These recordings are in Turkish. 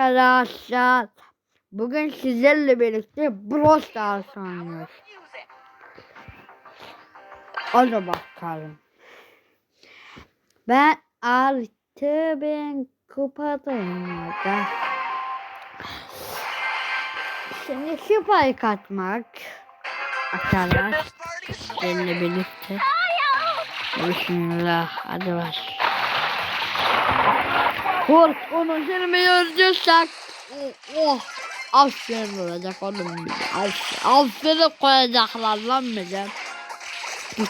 Arkadaşlar bugün sizlerle birlikte Brawl Stars oynuyoruz. Hadi bakalım. Ben artı ben kupadayım orada. Şimdi süper katmak. Arkadaşlar sizlerle birlikte. Bismillah hadi baş. Kork onu seni mi öldürsek? Oh. Aferin olacak oğlum bize. Aferin, aferin koyacaklar lan bize. Git.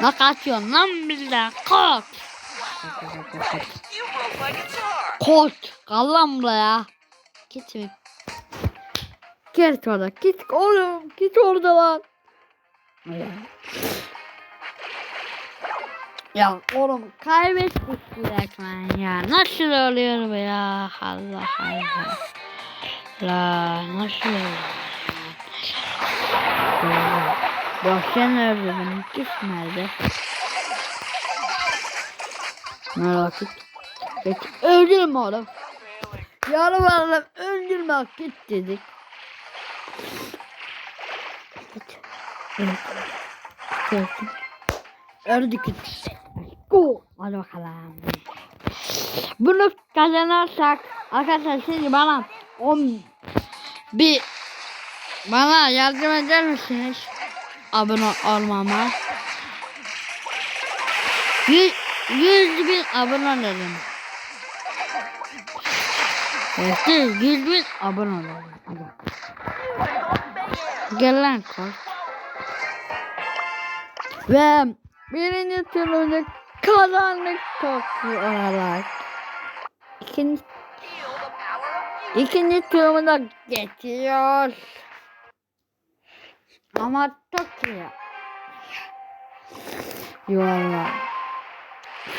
Ne kaçıyorsun lan bize? Guitar. Kork. Kal lan buraya. Git mi? Git orada. Git oğlum. Git orada lan. Ya. Oğlum kaybettik resmen ya. Nasıl oluyor bu ya? Allah Allah. La nasıl oluyor? Bahçe nerede benim? Kız nerede? Merak et. Peki öldürme oğlum. Yarım oğlum öldürme git dedik. Git. Evet. Gördüm. Öldük. Go. Hadi bakalım. Bunu kazanırsak arkadaşlar şimdi bana 10 bir bana yardım eder misiniz? Abone olmama. 100, 100 bin abone olalım. Evet, 100 bin abone olalım. Gel lan koş. Ve birinci turunu kazandık toplu olarak. İkinci, ikinci turumu da geçiyor. Ama çok iyi. Yuvarlak.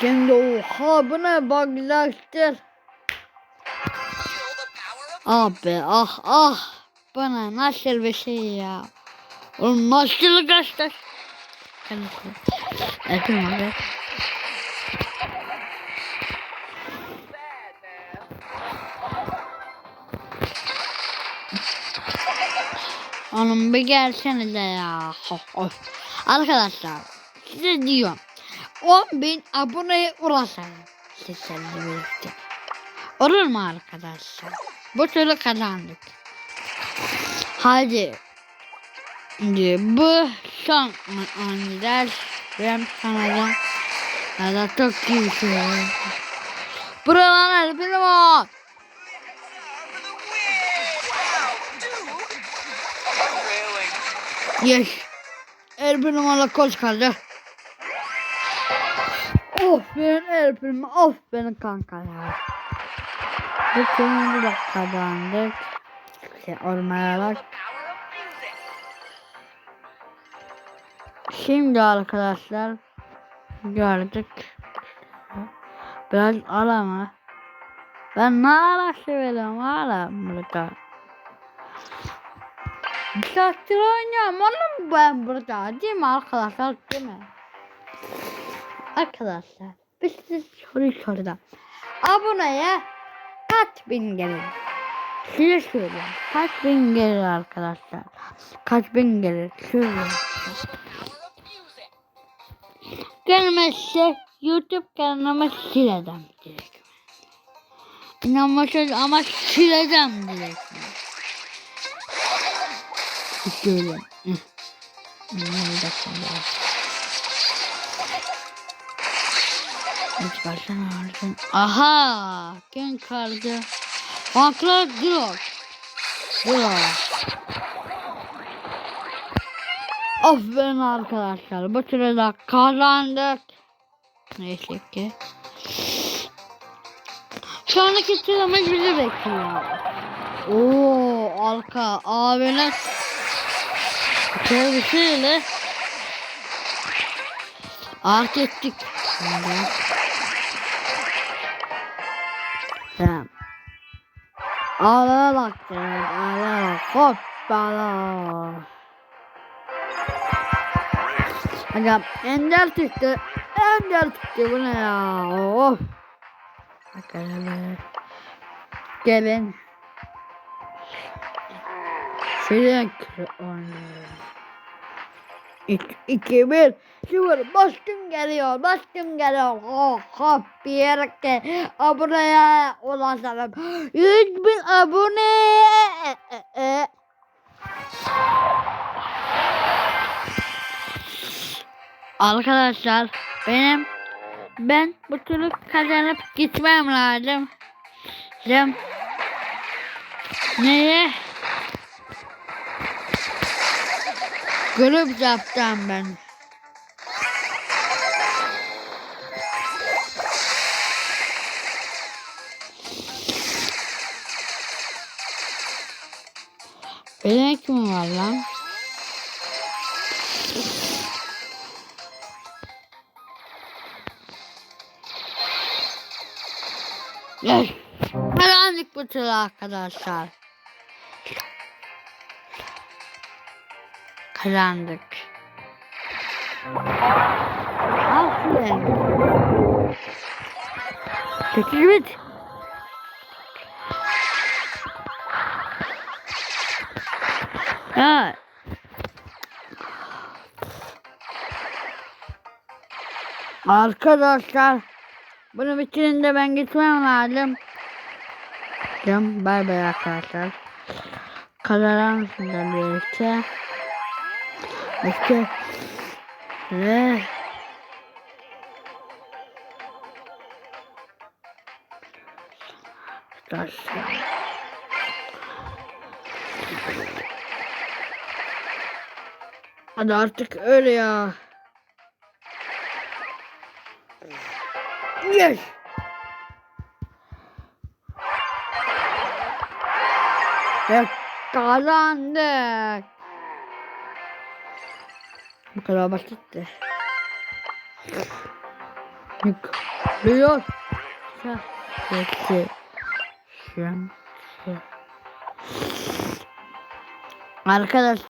Şimdi oha bu ne buglaştır. Of Ah ah ah. Bana nasıl bir şey ya. Oğlum nasıl kaçtı? Ekrim abi. Oğlum bir gelsene de ya. Of. Arkadaşlar size diyorum. 10 bin aboneye ulaşalım. Sizlerle birlikte. Olur mu arkadaşlar? Bu türlü kazandık. Hadi. Şimdi bu son anlar benim kanalım. Ya çok iyi şey. Buralar benim o. Yes. Erbil numara koç kaldı. Of benim Erbil'im of benim kanka ya. Bu konuyu da kazandık. Şey olmayarak. Power Şimdi arkadaşlar gördük. Biraz ara mı? Ben ne ara severim ara burada. Bir saattir oynuyorum oğlum ben burada değil mi arkadaşlar değil mi? Arkadaşlar biz size soru soruda. Aboneye kaç bin gelir? Size söyleyeyim. Kaç bin gelir arkadaşlar? Kaç bin gelir? Söyleyeyim. Gelmezse YouTube kanalımı sileceğim direkt. İnanmazsınız ama sileceğim direkt. Şöyle. Hiç baksana artık. Aha! Kim kaldı? Banklar Drog. Drog. Aferin arkadaşlar. Bu sırada kazandık. Neyse ki. Sonraki sıramız bizi bekliyor. Oo arka abine servisiyle art ettik. Şimdi. Tamam. Ağlara bak. Ağlara bak. Hoppala. Aga ender çıktı. Ender çıktı bu ne ya? Of. Bakalım. Gelin. Şöyle oynuyorum. 2 1 0 baskın geliyor baskın geliyor oh, hop bir yere ki aboneye ulaşalım 100 bin abone Arkadaşlar benim ben bu türlü kazanıp gitmem lazım. Cem. Neye? Grup yapacağım ben. Benim kim var lan? Yes. Karanlık bu tür arkadaşlar. Karanlık. Aferin. Peki evet. Ha. Arkadaşlar bunu bitirin de ben gitmem lazım. Cam bay bay arkadaşlar. Kazanan sizlerle birlikte. İşte ve arkadaşlar. Hadi artık öyle ya. Yes. Ve kazandık. Bu kadar basitti. Yıkılıyor. Sesi. Şemsi. Arkadaş